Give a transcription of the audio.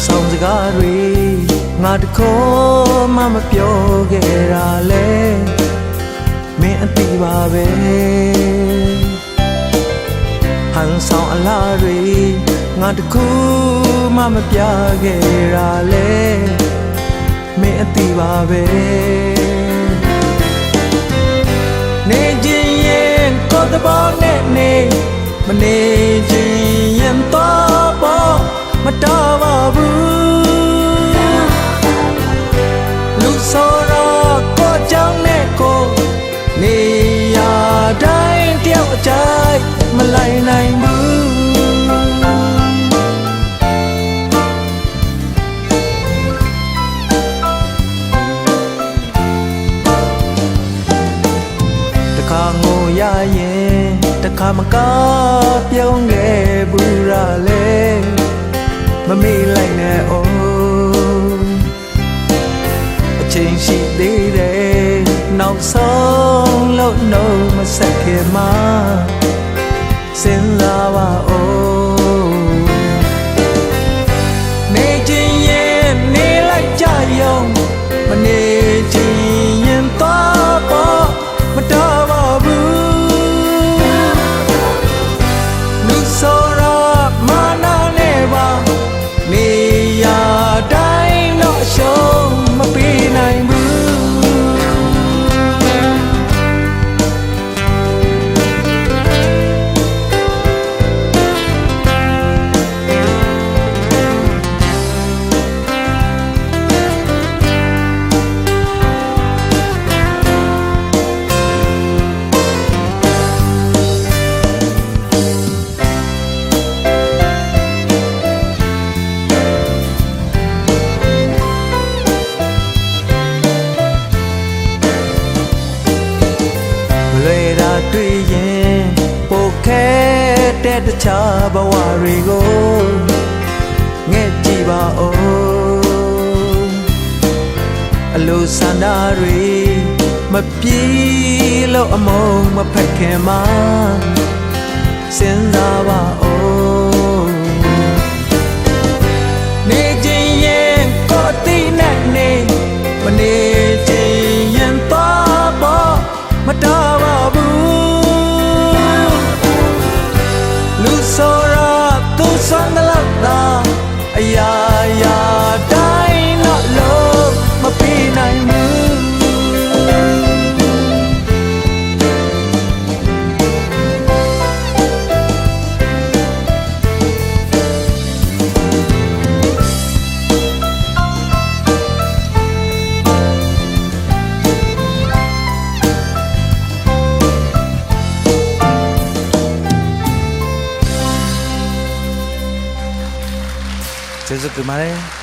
ကားတွေငါတခေါ်မှမပြောခဲ့တာလဲမင်းအတိပါပဲဟန်ဆောင်အလားတွေငါတခုမှမပြခဲ့တာလဲမင်းအတိပါပဲနေခြင်းရင်ကိုယ်တဘောနဲ့နေမနေခြင်းရင် ခါမကားပြုံးခဲ့ဘူးရလေမမေ့လိုက်နဲ့အိုးအချိန်ရှိသေးတယ်နောက်ဆုံးလို့နှုတ်မဆက်ခင်မှာစဉ်းစားပါ ခဲတဲ့တခြားဘဝတွေကိုငဲ့ကြည့်ပါဦးအလိုဆန္ဒတွေမပြေလို့အမုံမဖက်ခင်မှာစဉ်းစားပါဦးနေခြင်းရင်ကိုယ်တိနဲ့နေမနေခြင်းရင်တော့ပေါ့မတော် ကျေးဇူးတင်ပါတယ်